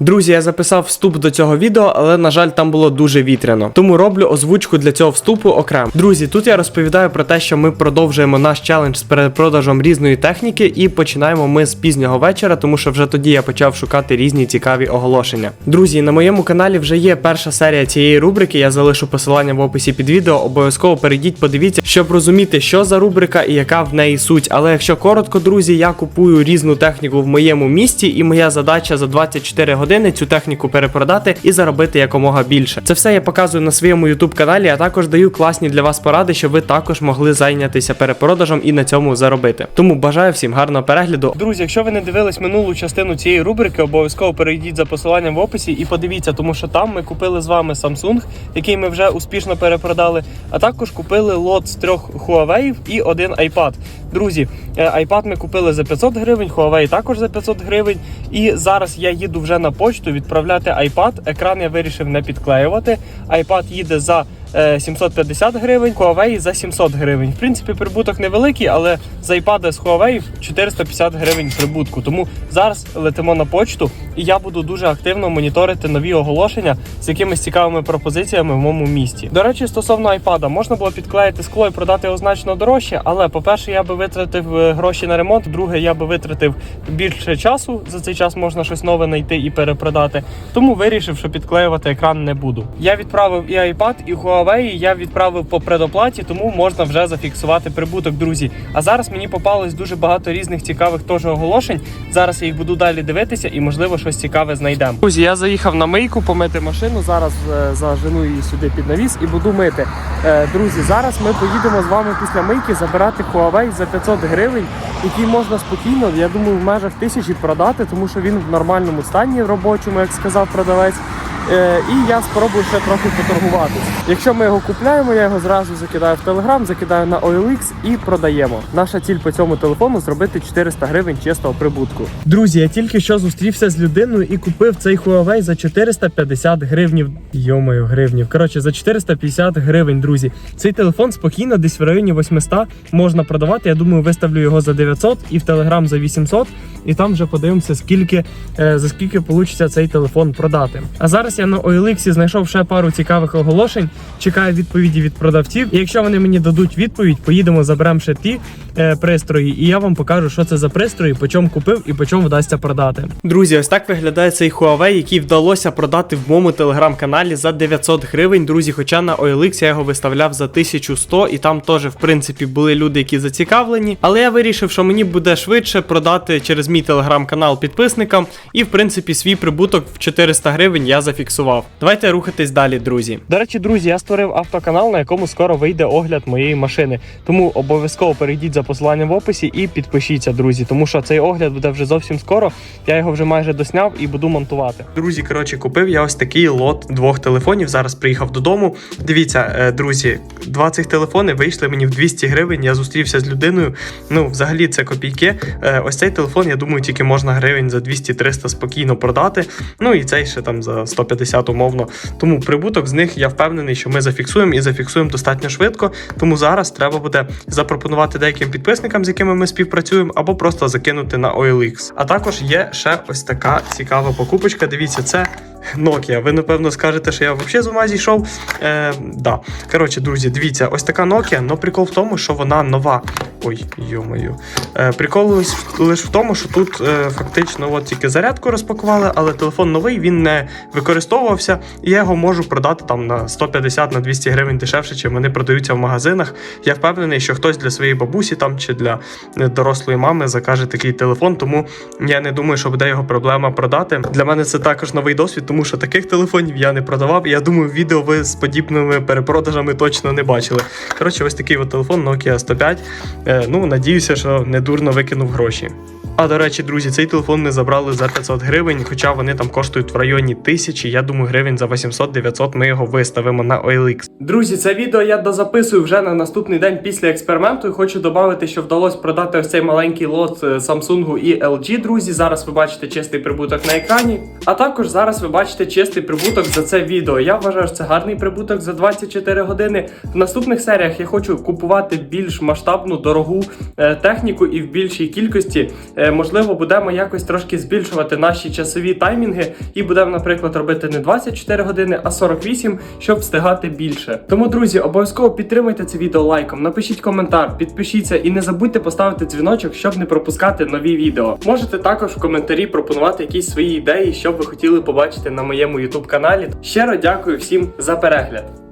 Друзі, я записав вступ до цього відео, але на жаль, там було дуже вітряно. Тому роблю озвучку для цього вступу окремо. Друзі, тут я розповідаю про те, що ми продовжуємо наш челендж з перепродажем різної техніки, і починаємо ми з пізнього вечора, тому що вже тоді я почав шукати різні цікаві оголошення. Друзі, на моєму каналі вже є перша серія цієї рубрики. Я залишу посилання в описі під відео. Обов'язково перейдіть, подивіться, щоб розуміти, що за рубрика і яка в неї суть. Але якщо коротко, друзі, я купую різну техніку в моєму місті, і моя задача за 24 години цю техніку перепродати і заробити якомога більше. Це все я показую на своєму YouTube каналі, а також даю класні для вас поради, щоб ви також могли зайнятися перепродажем і на цьому заробити. Тому бажаю всім гарного перегляду. Друзі, якщо ви не дивились минулу частину цієї рубрики, обов'язково перейдіть за посиланням в описі і подивіться, тому що там ми купили з вами Samsung, який ми вже успішно перепродали, а також купили лот з трьох Huawei і один iPad. Друзі, iPad ми купили за 500 гривень, Huawei також за 500 гривень. І зараз я їду вже на почту відправляти iPad. Екран я вирішив не підклеювати. iPad їде за е, 750 гривень, Huawei за 700 гривень. В принципі, прибуток невеликий, але з iPad з Huawei 450 гривень прибутку. Тому зараз летимо на почту, і я буду дуже активно моніторити нові оголошення з якимись цікавими пропозиціями в моєму місті. До речі, стосовно iPad, можна було підклеїти скло і продати його значно дорожче, але по-перше, я би витратив е, гроші на ремонт. Друге, я би витратив більше часу. За цей час можна щось нове знайти і перепродати. Тому вирішив, що підклеювати екран не буду. Я відправив і iPad, і Huawei. Я відправив по предоплаті, тому можна вже зафіксувати прибуток, друзі. А зараз мені попалось дуже багато різних цікавих теж оголошень. Зараз я їх буду далі дивитися і, можливо, щось цікаве знайдемо. Друзі, я заїхав на мийку помити машину. Зараз е, зажену її сюди під навіс і буду мити. Е, друзі, зараз ми поїдемо з вами після мийки забирати Huawei за 500 гривень, який можна спокійно, я думаю, в межах тисячі продати, тому що він в нормальному стані робочому, як сказав продавець. Е, і я спробую ще трохи поторгуватись. Якщо ми його купляємо, я його зразу закидаю в Telegram, закидаю на OLX і продаємо. Наша ціль по цьому телефону зробити 400 гривень чистого прибутку. Друзі, я тільки що зустрівся з людиною і купив цей Huawei за 450 гривнів. Йомою, гривнів. Коротше, за 450 гривень, друзі. Цей телефон спокійно, десь в районі 800 можна продавати. Я думаю, виставлю його за 900 і в Telegram за 800. І там вже подивимося, скільки е, за скільки вийде цей телефон продати. А зараз я на OLX знайшов ще пару цікавих оголошень. Чекаю відповіді від продавців. І якщо вони мені дадуть відповідь, поїдемо заберемо ще ті е, пристрої, і я вам покажу, що це за пристрої, по чому купив і по чому вдасться продати. Друзі, ось так виглядає цей Huawei, який вдалося продати в моєму телеграм-каналі за 900 гривень. Друзі, хоча на OLX я його виставляв за 1100, і там теж, в принципі, були люди, які зацікавлені. Але я вирішив, що мені буде швидше продати через мій телеграм-канал підписникам, і в принципі свій прибуток в 400 гривень я зафіксував. Давайте рухатись далі, друзі. До речі, друзі, я створив автоканал, на якому скоро вийде огляд моєї машини. Тому обов'язково перейдіть за посиланням в описі і підпишіться, друзі, тому що цей огляд буде вже зовсім скоро. Я його вже майже досняв і буду монтувати. Друзі, коротше, купив я ось такий лот двох телефонів. Зараз приїхав додому. Дивіться, е, друзі, два цих телефони вийшли мені в 200 гривень. Я зустрівся з людиною. Ну, взагалі, це копійки. Е, Ось цей телефон, я думаю, тільки можна гривень за 200-300 спокійно продати. Ну і цей ще там за 150 умовно. Тому прибуток з них я впевнений, що ми зафіксуємо і зафіксуємо достатньо швидко. Тому зараз треба буде запропонувати деяким підписникам, з якими ми співпрацюємо, або просто закинути на OLX. А також є ще ось така цікава покупочка. Дивіться, це. Nokia. Ви напевно скажете, що я взагалі з ума зійшов. Е, да. Коротше, друзі, дивіться, ось така Nokia, але прикол в тому, що вона нова. Ой, йомою. Е, прикол лише в тому, що тут е, фактично от тільки зарядку розпакували, але телефон новий, він не використовувався, і я його можу продати там на 150 на 200 гривень дешевше, чим вони продаються в магазинах. Я впевнений, що хтось для своєї бабусі там чи для е, дорослої мами закаже такий телефон, тому я не думаю, що буде його проблема продати. Для мене це також новий досвід, тому що таких телефонів я не продавав. Я думаю, відео ви з подібними перепродажами точно не бачили. Коротше, ось такий от телефон Nokia 105. Е, ну, надіюся, що не дурно викинув гроші. А до речі, друзі, цей телефон ми забрали за 500 гривень, хоча вони там коштують в районі тисячі. Я думаю, гривень за 800-900 ми його виставимо на OLX. Друзі, це відео я дозаписую вже на наступний день після експерименту. І хочу додати, що вдалося продати ось цей маленький лот е, Samsung і LG. Друзі, зараз ви бачите чистий прибуток на екрані. А також зараз ви бачите чистий прибуток за це відео. Я вважаю, що це гарний прибуток за 24 години. В наступних серіях я хочу купувати більш масштабну, дорогу е, техніку і в більшій кількості. Е, можливо, будемо якось трошки збільшувати наші часові таймінги і будемо, наприклад, робити не 24 години, а 48, щоб встигати більше. Тому, друзі, обов'язково підтримуйте це відео лайком, напишіть коментар, підпишіться і не забудьте поставити дзвіночок, щоб не пропускати нові відео. Можете також в коментарі пропонувати якісь свої ідеї, що ви хотіли побачити на моєму YouTube каналі. Щиро дякую всім за перегляд.